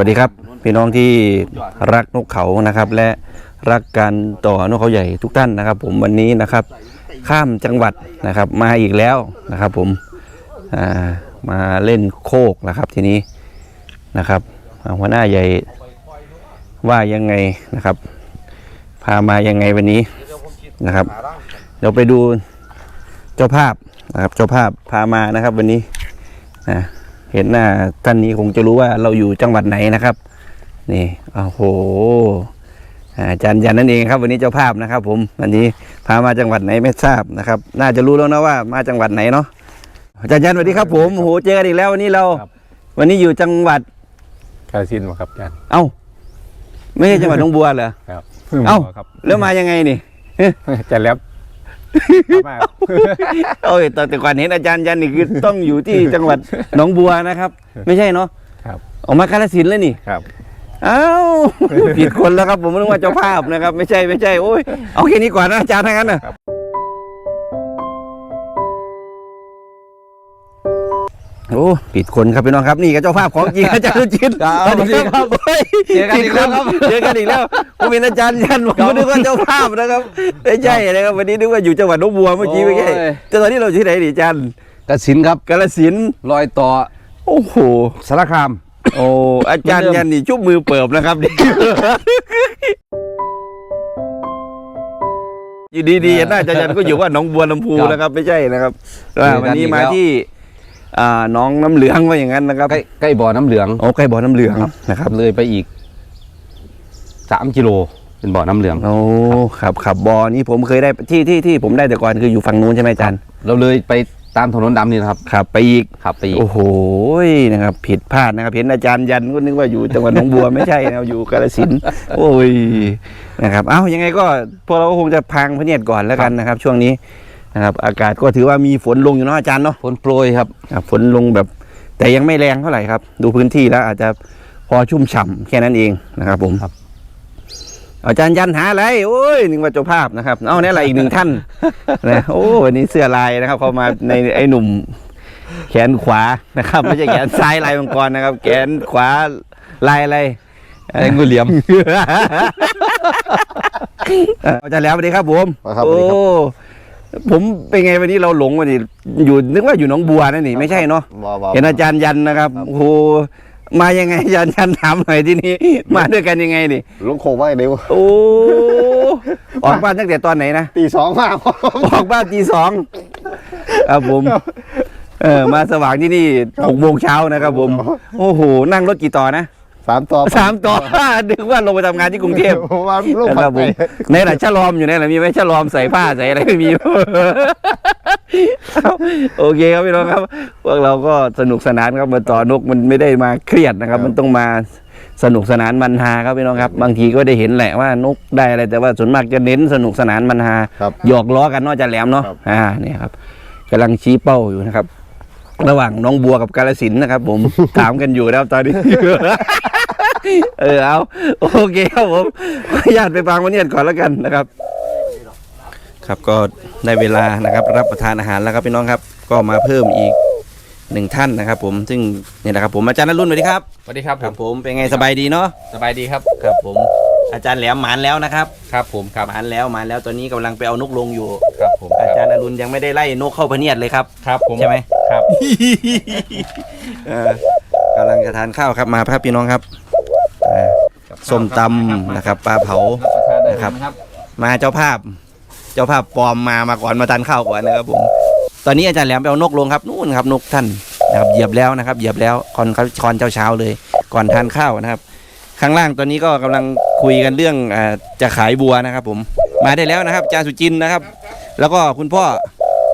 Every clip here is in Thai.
วัสดีครับพี่น้องที่รักนกเขานะครับ และรักการต่อนกเขาใหญ่ทุกท่านนะครับ ผมวันนี้นะครับ ข้ามจังหวัดนะครับ มาอีกแล้วนะครับ ผมามาเล่นโคกนะครับ ทีนี้นะครับหัวหน้าใหญ่ว่ายังไงนะครับ พามายังไงวันนี้นะครับ เดี๋ยวไปดูเจ้าภาพนะครับ เจ้าภาพพามานะครับ วันนี้นะ เห็นหน้าท่านนี้คงจะรู้ว่าเราอยู่จังหวัดไหนนะครับ นี่โอ้โหอ่าอาจารย์ยันนั่นเองครับ วันนี้เจ้าภาพนะครับ ผมวันนี้พามาจังหวัดไหนไม่ทราบนะครับ น่าจะรู้แล้วนะว่ามาจังหวัดไหนเนาะอาจารย์ยันสวัสดีครับ ผมโอ้โหเจอกันอีกแล้ววันนี้เราครับวันนี้อยู่จังหวัดกาฬสินธุ์บ่ครับอาจารย์เอ้า ไม่ใช่จังหวัดหนองบัวเหรอครับเอ้าครับแล้วมายังไงนี่ อาจารย์แล้ว มากโอ้ยแต่แต่ก่อนเห็นอาจารย์ยันนี่คือต้องอยู่ที่จังหวัดหนองบัวนะครับ ไม่ใช่เนาะครับออกมากาฬสินธุ์แล้วนี่ ครับอ้าวผิดคนแล้วครับ ผมนึกว่าเจ้าภาพนะครับ ไม่ใช่ไม่ใช่โอ้ยเอาแค่นี้ก่อนนะอาจารย์ทั้งนั้นนะ โอ้ผิดคนครับพี่น้องครับนี่ก็เจ้าภาพของจริงอาจารย์รุจิตครับสวัสดีครับเฮ้ยเจอกันอีกแล้วครับเจอกันอีกแล้วผมเป็นอาจารย์ยันผมก็นึกว่าเจ้าภาพนะครับไม่ใช่นะครับวันนี้นึกว่าอยู่จังหวัดหนองบัวเมื่อกี้ไม่ใช่โอ้ยแต่ตอนนี้เราอยู่ที่ไหนดิอาจารย์กาฬสินธุ์ครับกาฬสินธุ์รอยต่อโอ้โหสารคามโอ้อาจารย์ยันนี่ชุบมือเปิบนะครับอยู่ดีๆน่าจะยันก็อยู่ว่าหนองบัวลำพูครับนะครับไม่ใช่นะครับเจอกันวันนี้อีกมาแล้วที่อ่าห น้องน้ำเหลืองว่าอย่างนั้นนะครับใกล้ใกล้บ่อน้ำเหลืองโอ้ใกล้บ่อน้ำเหลืองนะครับเลยไปอีกสามกิโลเป็นบ่อน้ำเหลืองโอ้ครับครับบ่อนี้ผมเคยได้ที่ที่ที่ผมได้แต่ก่อนคืออยู่ฝั่งนู้นใช่ไหมอาจารย์เราเลยไปตามถนนดำนี่นะครับครับ ไปอีกขับไปอีกโอ้โหนะครับ ผิดพลาดนะครับเห็นอาจารย์ยันก็นึกว่าอยู่จังหวัดหนองบัวไม่ใช่นะครับอยู่กาฬสินธุ์โอ้ยนะครับ เอ้ายังไงก็พวกเราก็คงจะพังพระเนียดก่อนแล้วกันนะครับ ช่วงนี้ นะครับ อากาศก็ถือว่ามีฝนลงอยู่เนาะอาจารย์เนาะฝนโปรยครับครับฝนลงแบบ แต่ยังไม่แรงเท่าไหร่ครับ ดูพื้นที่แล้วอาจจะพอชุ่มฉ่ำแค่นั้นเองนะครับผมครับอาจารย์ยันหาอะไรโอ้ยนึกว่าเจ้าภาพนะครับเอาเนี่ยอะไรอีกหนึ่งท่านนะโอ้วันนี้เสื้อลายนะครับเขามาในไอ้หนุ่ม แขนขวานะครับไม่ใช่แขนซ้ายลายมังกรนะครับ แขนขวาลายอะไรไอ้งูเหลี่ยมเอ่ออาจารย์แล้วสวัสดีครับผมครับสวัโอ้สดีครับ ผมเป็นไงวันนี้เราหลงวันนี้อยู่นึกว่าอยู่หนองบัวนั่นนี่ไม่ใช่เนาะบ่บ่ เห็นอาจารย์ยันนะครับโอ้โหมายังไงอาจารย์ยันถามหน่อยที่นี่ มาด้วยกันยังไงนี่ลงโคกไว้เดี๋ยวโอ้ออกบ้านตั้งแต่ตอนไหนนะ ตีสองมา ออกบ้านตีสองครับผม เออมาสว่างที่นี่หกโมงเช้านะครับผม โอ้โห นั่งรถกี่ต่อนะ สามต่อสามต่อนึกว่าลงไปทำงานที่กรุงเทพว่าลูกนะคผัรัดบไปผมในหละชะลอมอยู่ในหละมีไหมชะลอมใส่ผ้าใส่อะไรไม่มีโอเคครับพี่น้องครับ พวกเราก็สนุกสนานครับมาต่อนกมันไม่ได้มาเครียดนะครับ มันต้องมาสนุกสนานมันฮาครับพี่น้องครับ บางทีก็ได้เห็นแหละว่านกได้อะไรแต่ว่าส่วนมากจะเน้นสนุกสนานมันฮาครับหยอกล้อกันเนอกจากแหลมเนาะครับอ่าเนี่ยครับกำลังชี้เป้าอยู่นะครับ ระหว่างน้องบัวกับกาลสินธุ์นะครับ ผมถามกันอยู่นะครับตอนนี้ เออเอาโอเคครับผมขออนุญาตไปฟังวันนี้ก่อนแล้วกันนะครับ ครับก็ได้เวลานะครับ รับประทานอาหารแล้วครับพี่น้องครับ ก็มาเพิ่มอีกหนึ่งท่านนะครับ ผมซึ่งเนี่ยนะครับผมอาจารย์นรุ่นสวัสดีครับสวัสดีครับครับผมเป็นไงสบายดีเนาะสบายดีครับครับ ผมอาจารย์แหลมหมานแล้วนะครับครับผมครับหมานแล้วหมานแล้วตอนนี้กำลังไปเอานกลงอยู่ ครับผมอาจารย์อรุณยังไม่ได้ไล่นกเข้าพะเนียดเลยครับ ครับผมใช่ไหม ครับ เออกำลังจะทานข้าวครับมาครับพี่น้องครับอ่า ส้มตำนะครับ ปลาเผานะครับ มาเจ้าภาพ เจ้าภาพปลอมมามาก่อนมาทานข้าวก่อนนะครับผมตอนนี้อาจารย์แหลมไปเอานกลงครับนู่นครับนกท่านนะครับเหยียบแล้วนะครับ เหยียบแล้วก่อนก่อนเช้าเช้าเลย ก่อนทานข้าวนะครับ ข้างล่างตอนนี้ก็กำลังคุยกันเรื่องจะขายบัวนะครับ ผมมาได้แล้วนะครับอาจารย์สุจินนะครับ แล้วก็คุณพ่อ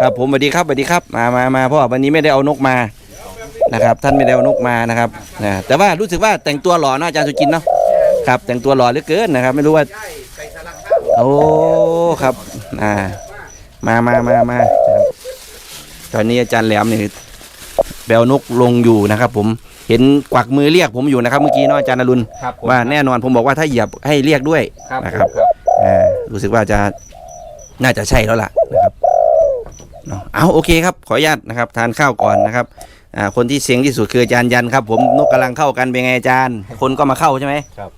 ครับผมสวัสดีครับสวัสดีครับ มามามาพ่อวันนี้ไม่ได้เอานกมา นะครับ ท่านไม่ได้เอานกมานะครับนะแต่ว่ารู้สึกว่าแต่งตัวหล่อเนอะอาจารย์สุจินต์เนาะครับ แต่งตัวหล่อเหลือเกินนะครับ ไม่รู้ว่าโอ้ครับอ่ามามามามานะครับตอนนี้อาจารย์แหลมนี่แบวนกลงอยู่นะครับ ผมเห็นกวักมือเรียกผมอยู่นะครับเมื่อกี้เนาะอาจารย์อรุณครับผมว่าแน่นอนผมบอกว่าถ้าเหยียบให้เรียกด้วยครับนะครับครับอ่ารู้สึกว่าจะน่าจะใช่แล้วล่ะนะครับเนาะเอาโอเคครับ ขออนุญาตนะครับ ทานข้าวก่อนนะครับ อ่าคนที่เสียงที่สุดคืออาจารย์ยันครับ ผมนกกำลังเข้ากันเป็นไงอาจารย์ คนก็มาเข้าใช่ไหมครับ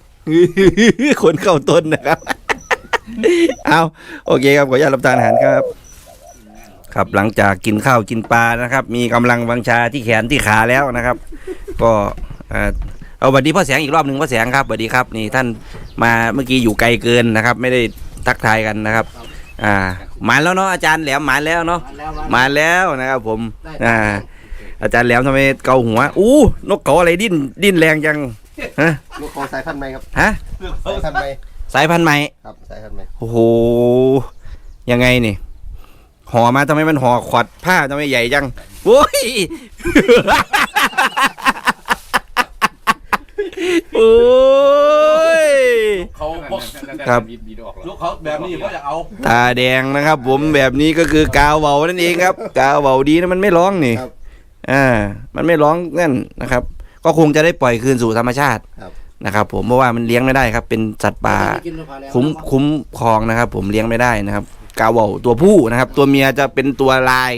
คนเข้าต้นนะครับ เอาโอเคครับขออนุญาตรับประทานอาหารครับ ครับหลังจากกินข้าวกินปลานะครับ มีกำลังวังชาที่แขนที่ขาแล้วนะครับ ก็เอ่อเอาสวัสดีพ่อแสงอีกรอบหนึ่งพ่อแสงครับสวัสดีครับนี่ท่านมาเมื่อกี้อยู่ไกลเกินนะครับ ไม่ได้ทักทายกันนะครับ อ่าหมานแล้วเนาะอาจารย์แหลมหมานแล้วเนาะหมานแล้วนะครับผม อ่า อาจารย์แหลมทำไมเกาหัว อู้นกเขาอะไรดิ้นดิ้นแรงจัง ฮะ ลูกคอสายพันธุ์ไหมครับฮะ สายพันธุ์ไหมสายพันธุ์ใหม่ ครับสายพันธุ์ไหมโอ้โห ยังไงนี่ ห่อมาทำไมมันห่อขวดผ้าทำไมใหญ่จังโอ้ย โอ้ย เขาบอกครับ ลูกเขาแบบนี้ก็จะเอาตาแดงนะครับ ผมแบบนี้ก็คือกาวเบานั่นเองครับ กาวเบาดีนะมันไม่ร้องนี่ ครับ อ่ามันไม่ร้องนั่นนะครับ ก็คงจะได้ปล่อยคืนสู่ธรรมชาติครับนะครับ ผมเพราะว่ามันเลี้ยงไม่ได้ครับ เป็นสัตว์ป่าคุ้มคุ้มครองนะครับ ผมเลี้ยงไม่ได้นะครับ กาวเวาตัวผู้นะครับ ตัวเมียจะเป็นตัวลาย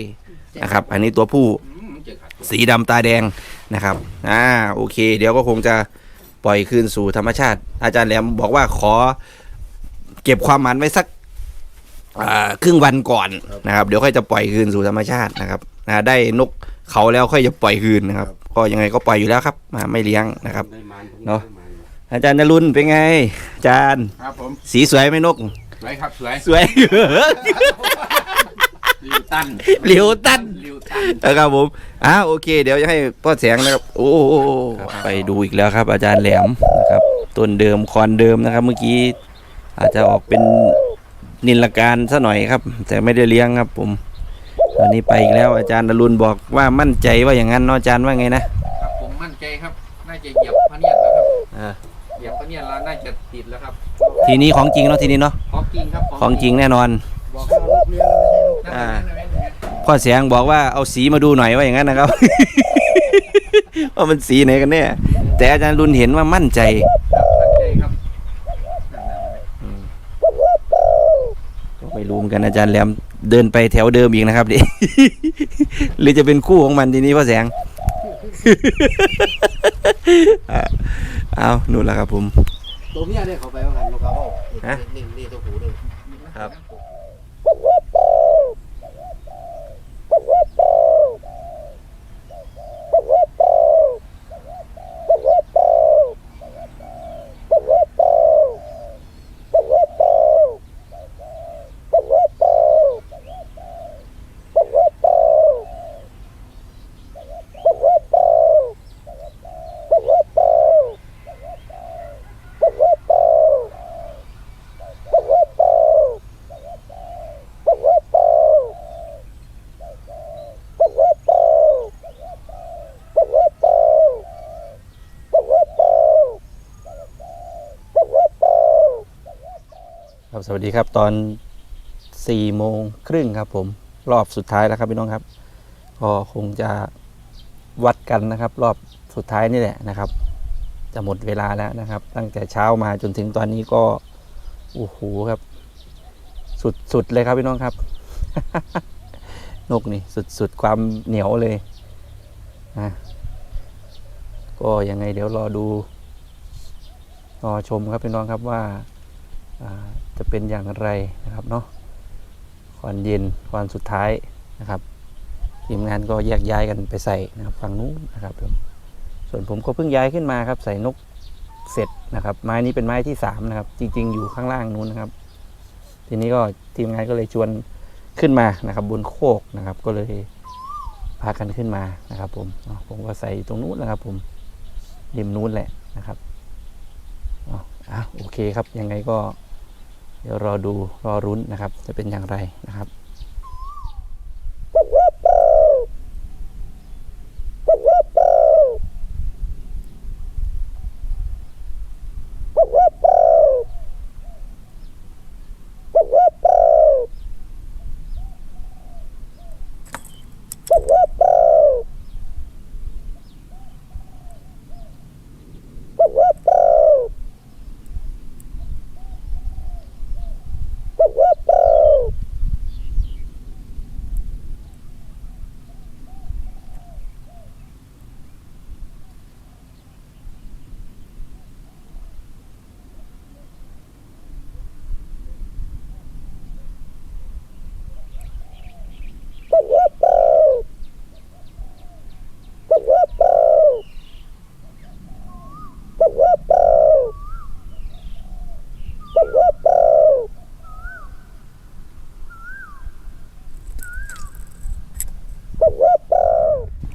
นะครับ อันนี้ตัวผู้สีดำตาแดงนะครับอ่าโอเค เดี๋ยวก็คงจะปล่อยคืนสู่ธรรมชาติ อาจารย์แหลมบอกว่าขอ เก็บความมันไว้สักอ่าครึ่งวันก่อนนะครับ เดี๋ยวค่อยจะปล่อยคืนสู่ธรรมชาตินะครับอ่าได้นก เขาแล้วค่อยจะปล่อยคืนนะครับ ก็ยังไงก็ปล่อยอยู่แล้วครับมาไม่เลี้ยงนะครับเนาะอาจารย์นรุนเป็นไง อาจารย์ครับผมสีสวยไหมนก สวยครับสวยสวยลิวตันเหลียวตันลิวตันนะครับผมอ่าโอเค เดี๋ยวจะให้พ่อแสงนะครับ โอ้โหไปดูอีกแล้วครับ อาจารย์แหลมนะครับต้นเดิมคอนเดิมนะครับ เมื่อกี้อาจจะออกเป็นนินลการซะหน่อยครับ แต่ไม่ได้เลี้ยงครับผม ตอนนี้ไปอีกแล้วอาจารย์นรุนบอกว่ามั่นใจว่าอย่างนั้นเนาะอาจารย์ว่าไงนะครับผมมั่นใจครับ น่าจะเหยียบพะเนียดแล้วครับอ่าเหยียบพะเนียดแล้วน่าจะติดแล้วครับทีนี้ของจริงเนาะทีนี้เนาะของจริงครับของจริงแน่นอน บอกให้เอาลูกเลี้ยงแล้วไม่ใช่ลูกนั่นอ่านั่นนั่นนั่นพ่อเสียงบอกว่าเอาสีมาดูหน่อยว่าอย่างนั้นนะครับ ว่ามันสีไหนกันแน่แต่อาจารย์รุนเห็นว่ามั่นใจ ครับมั่นใจครับนั่นนั่นนั่น ก็ไม่รู้เหมือนกันอาจารย์แหลมเดินไปแถวเดิมอีกนะครับดิหรือจะเป็นคู่ของมันทีนี้พ่อแสงอะเอานู่นแหละครับผมตัวเมียเนี่ยเขาไปว่างันลูกเขาฮะนี่นี่ตัวผู้เลยครับ สวัสดีครับตอน4ี่โมงครึ่งครับผมรอบสุดท้ายแล้วครับพี่น้องครับก็คงจะวัดกันนะครับ รอบสุดท้ายนี่แหละนะครับ จะหมดเวลาแล้วนะครับ ตั้งแต่เช้ามาจนถึงตอนนี้ก็โอ้โหครับ สุดสุดเลยครับพี่น้องครับ นกนี่สุดสุดความเหนียวเลยนะก็ยังไงเดี๋ยวรอดูรอชมครับพี่น้องครับว่าอ่า จะเป็นอย่างไรนะครับเนาะก่อนเย็นก่อนสุดท้ายนะครับทีมงานก็แยกย้ายกันไปใส่นะครับฝั่งนู้นนะครับผมส่วนผมก็เพิ่งย้ายขึ้นมาครับ ใส่นกเสร็จนะครับ ไม้นี้เป็นไม้ที่สามนะครับ จริง ๆ อยู่ข้างล่างนู้นนะครับ ทีนี้ก็ทีมงานก็เลยชวนขึ้นมานะครับ บนโคกนะครับ ก็เลยพากันขึ้นมานะครับ ผมผมก็ใส่ตรงนู้นนะครับ ผมริมนู้นแหละนะครับอ๋อโอเคครับยังไงก็ เดี๋ยวรอดูรอรุ้นนะครับ จะเป็นอย่างไรนะครับ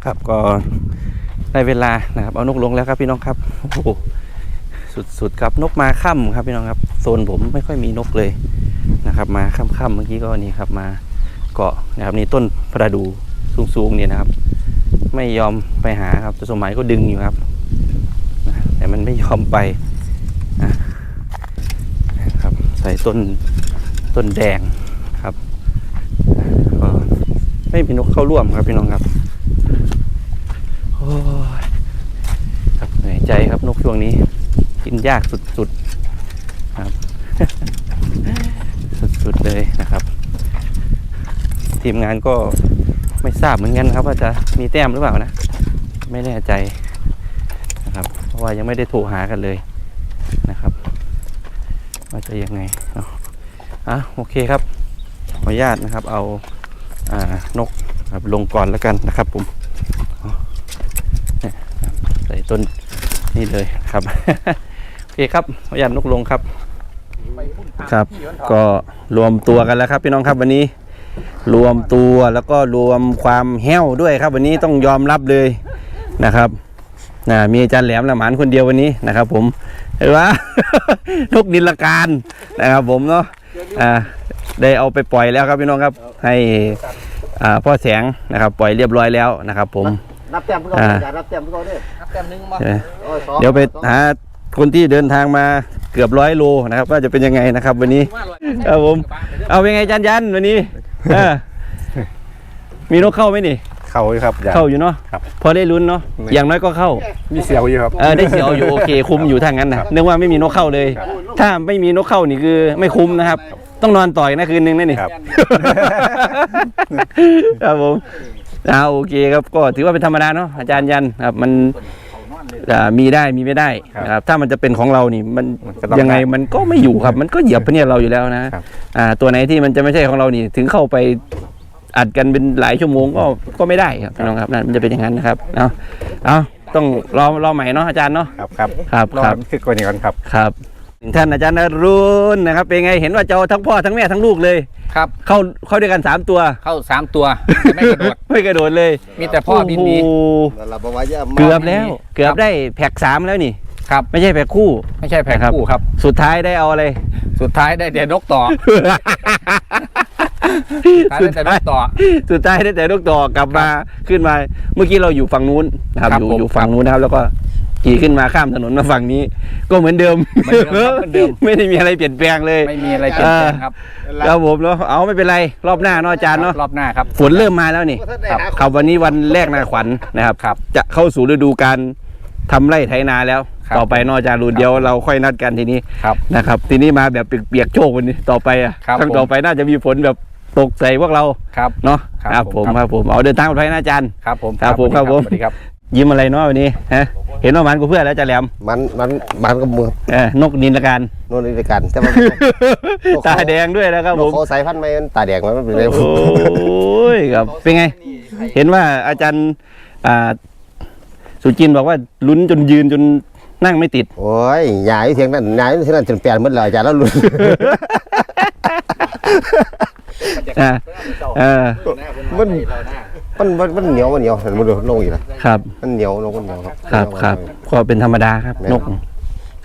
ครับ ก็ได้เวลานะครับ เอานกลงแล้วครับพี่น้องครับโอ้โหสุดๆครับนกมาค่ำครับพี่น้องครับโซนผมไม่ค่อยมีนกเลยนะครับ มาค่ำๆเมื่อกี้ก็นี่ครับมาเกาะนะครับนี่ต้นประดูสูงๆเนี่ยนะครับ ไม่ยอมไปหาครับแต่สมัยก็ดึงอยู่ครับ แต่มันไม่ยอมไปนะครับ ใส่ต้นต้นแดงครับ ก็ไม่มีนกเข้าร่วมครับพี่น้องครับโอ้ยครับเหนื่อย ใจครับนกช่วงนี้ กินยากสุดๆครับ สุดๆเลยนะครับ ทีมงานก็ไม่ทราบเหมือนกันครับ ว่าจะมีแต้มหรือเปล่านะ ไม่แน่ใจนะครับ เพราะว่ายังไม่ได้โทรหากันเลยนะครับ ว่าจะยังไงเอาอะโอเคครับ ขออนุญาตนะครับ เอาอ่านกครับลงก่อนแล้วกันนะครับผมใส่ต้น นี่เลยครับ โอเคครับขออนุญาตนกลงครับครับ ก็รวมตัวกันแล้วครับ พี่น้องครับวันนี้ รวมตัวแล้วก็รวมความแห้วด้วยครับ วันนี้ต้องยอมรับเลยนะครับนะมีอาจารย์แหลมละหมานคนเดียววันนี้นะครับ ผมเห็นว่านกนิลการนะครับ ผมเนาะอ่าได้เอาไปปล่อยแล้วครับพี่น้องครับ ให้อ่าพ่อแสงนะครับ ปล่อยเรียบร้อยแล้วนะครับ ผม นับแต้มเพื่อนอ่าอย่านับแต้มเพื่อนเนี่ยนับแต้มหนึงมาเอ่อโอ้สองเดี๋ยวไปสองหาคนที่เดินทางมาเกือบร้อยโลนะครับ ว่าจะเป็นยังไงนะครับ วันนี้ครับผมเอาเป็นไงอาจารย์ยันวันนี้เออมีนกเข้าไหมนี่ เข้าอยู่ครับอย่าเข้าอยู่เนาะครับพอได้ลุ้นเนาะไม่อย่างน้อยก็เข้า มีเสียวอยู่ครับเออได้เสียวอยู่โอเคคุ้มอยู่ทางนั้นนะนึกว่าไม่มีนกเข้าเลย ถ้าไม่มีนกเข้านี่คือไม่คุ้มนะครับ ต้องนอนต่อยนะคืนนึงนั่นนี่ครับครับผม เอาโอเคครับก็ถือว่าเป็นธรรมดาเนาะอาจารย์ยันครับมันอ่ามีได้มีไม่ได้ครับนะครับถ้ามันจะเป็นของเรานี่มันมันก็ต้องยังไงได้มันก็ไม่อยู่ครับ มันก็เหยียบพะเนียดเราอยู่แล้วนะครับ อ่าตัวไหนที่มันจะไม่ใช่ของเรานี่ถึงเข้าไปอัดกันเป็นหลายชั่วโมงก็ก็ไม่ได้ครับพี่น้องครับนั่นมันจะเป็นอย่างนั้นนะครับเอาเอาต้องรอรอใหม่เนาะอาจารย์เนาะครับครับครับรอครับ มันคือกว่านี้ก่อนครับ ครับ ท่านอาจารย์นรุณนะครับ เป็นไงเห็นว่าจะเอาทั้งพ่อทั้งแม่ทั้งลูกเลย ครับ เข้าเข้าด้วยกันสามตัวเข้าสามตัวแต่ไม่กระโดด ไม่กระโดดเลยมีแต่พ่อบินหนี โอ้โหนั่นล่ะบอกว่าอย่ามาเกือบแล้วครับเกือบได้แพ็กสามแล้วนี่ ครับ ไม่ใช่แพ็กคู่ ไม่ใช่แพ็คนะครับคู่ครับ สุดท้ายได้เอาอะไร สุดท้ายได้แต่นกต่อท้ายได้แต่นกต่อ สุดท้ายได้แต่ลูกต่อกลับมาขึ้นมา เมื่อกี้เราอยู่ฝั่งนู้นนะครับครับอยู่ผม อยู่ฝั่งนู้นนะครับ แล้วก็ ขี่ขึ้นมาข้ามถนนมาฝั่งนี้ ก็เหมือนเดิม เหมือนเดิมครับเหมือนเดิม ไม่ได้มีอะไรเปลี่ยนแปลงเลย ไม่มีอะไรเปลี่ยนแปลงครับครับผมเนาะเอาไม่เป็นไรรอบหน้าเนาะอาจารย์เนาะรอบหน้าครับ ฝนเริ่มมาแล้วนี่ท่านได้ครับหาครับวันนี้วันแรกนาขวัญนะครับ ครับ จะเข้าสู่ฤดูการทำไร่ไถนาแล้ว ครับต่อไปเนอกจากรูนเดียวเราค่อยนัดกันทีนี้ครับนะครับ ทีนี้มาแบบเปียกๆโชควันนี้ต่อไปอะครับครั้งผม ต่อไปน่าจะมีฝนแบบตกใส่พวกเราครับ เนาะครับผมผม ครับผมเอาเดินทางปลอดภัยนะอาจารย์ ครับผมครับผมครับผม สวัสดีครับ ยิ้มอะไรเนาะวันนี้ฮะเห็นว่ามันกูเพื่อนแล้วจะแหลมมันมันมันก็มือเออนกนินละการโน่นนี่ด้วยกันแต่ว่าตาแดงด้วยนะครับนผกมเขาสายพันธุ์ไม่มันตาแดงมันเป็นไรโอ้ยครับเป็นไง เห็นว่าอาจารย์อ่าสุจินต์บอกว่าลุ้นจนยืนจนนั่งไม่ติด โอ้ยยายเทียงนั้นยายเทียงนั้นจนแปลนหมดเลยอาจารย์แล้วลุ้น อ่าเออ มัน มันมันมันเหนียวมันเหนียวเห็นมันดูลงอีกแล้วครับ มันเหนียวลงมันเหนียวครับครับครับก็เป็นธรรมดาครับแม่นนก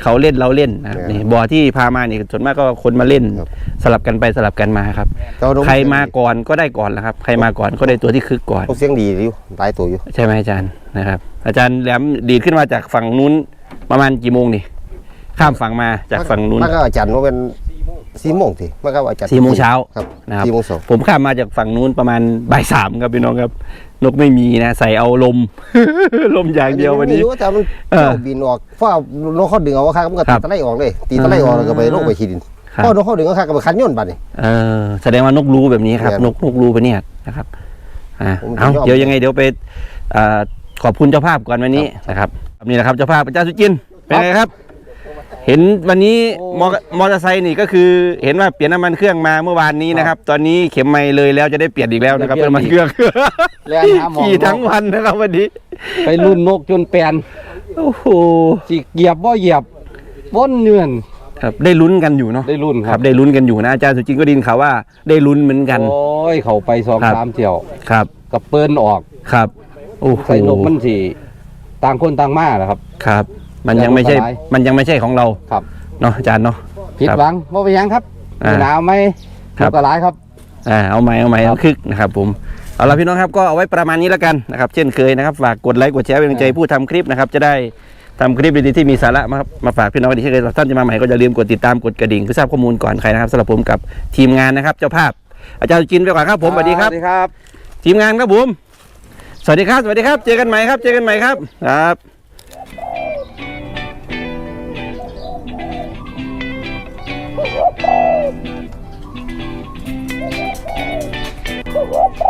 เขาเล่นเราเล่นนะครับแม่นนี่บ่อที่พามานี่ส่วนมากก็คนมาเล่นครับสลับกันไปสลับกันมาครับเจ้านกใครมาก่อนก็ได้ก่อนแล้วครับ ใครมาก่อนก็ได้ตัวที่คึกก่อนนกเสียงดีอยู่หลายตัวอยู่ใช่ไหมอาจารย์นะครับ อาจารย์แหลมดีดขึ้นมาจากฝั่งนู้นประมาณกี่โมงนี่ข้ามฝั่งมาจากฝั่งนู้นมันก็อาจารย์ว่าเป็น สี่โมงสิมันก็อาจารย์สี่โมงเช้าครับนะครับสี่โมงสองผมข้ามมาจากฝั่งนู้นประมาณบ่ายสามครับพี่น้องครับ นกไม่มีนะ ใส่เอาลม ลมอย่างเดียววันนี้ไม่รู้แต่มันเออเจ้าบินออกเพราะว่านกเขาดึงเอาว่าครับมันก็ครัตีบตะไลออกเลย ตีตะไลออกแล้วก็ไปลงไปขี้ดินครับเพราะนกเขาดึงเอาครับก็ไปคันย่นบัดนี่เออแสดงว่านกรู้แบบนี้ครับเนี่ยนกนกรู้ไปเนี่ยนะครับอ่าผมเอายอมเดี๋ยวยังไงเดี๋ยวไปอ่าขอบคุณเจ้าภาพก่อนวันนี้นะครับนี่แหละครับเจ้าภาพอาจารย์สุจินต์เป็นไงครับ เห็นวันนี้มอมอเตอร์ไซค์นี่ก็คือเห็นว่าเปลี่ยนน้ำมันเครื่องมาเมื่อวานนี้นะครับ ตอนนี้เข็มไม่เลยแล้วจะได้เปลี่ยนอีกแล้วนะครับจะเปลี่ยนน้ำมันเครื่องแล้วหาหมอขี่ทั้งวันนะครับวันนี้ ไปรุ่นนกจนแปลนโอ้โหสิเหยียบบ่เหยียบวนเนื่อนครับได้ลุ้นกันอยู่เนาะได้รุ่นคครัรับบได้ลุ้นกันอยู่นะอาจารย์สุจินต์ก็ไดินข่าวว่า ได้ลุ้นเหมือนกันโอ้ยเขาไปสองครับสามเที่ยวครับ กับเปิ้นออกครับ โอ้โหใส่นกมันสิต่างคนต่างมาแหละครับครับ มันยังไม่ใช่อันตรายมันยังไม่ใช่ของเราครับ เนาะอาจารย์เนาะ ผิดครับหวังบ่ไปนหยังครับอ่าหนาวไหมครับนกกระไรครับ อ่าเอาไหมเอาไหมครัเอาบคึกนะครับผมเอาละพี่น้องครับก็เอาไว้ประมาณนี้แล้วกันนะครับเช่นเคยนะครับฝากกดไลค์กดแชร์เป็นกำลังใจผู้ทำคลิปนะครับจะได้ทำคลิปดีๆที่มีสาระมาครับมาฝากพี่น้องกันอีกเช่นเคยท่านจะมาใหม่ก็อย่าลืมกดติดตามกดกระดิ่งเพื่อทราบข้อมูลก่อนใครนะครับสำหรับผมกับทีมงานนะครับเจ้าภาพ อาจารย์จินไปก่อนครับผมสวัสดีครับ สวัสดีครับ ทีมงานครับผม สวัสดีครับ สวัสดีครับ เจอกันใหม่ครับ เจอกันใหม่ครับ ครับ Woo-hoo!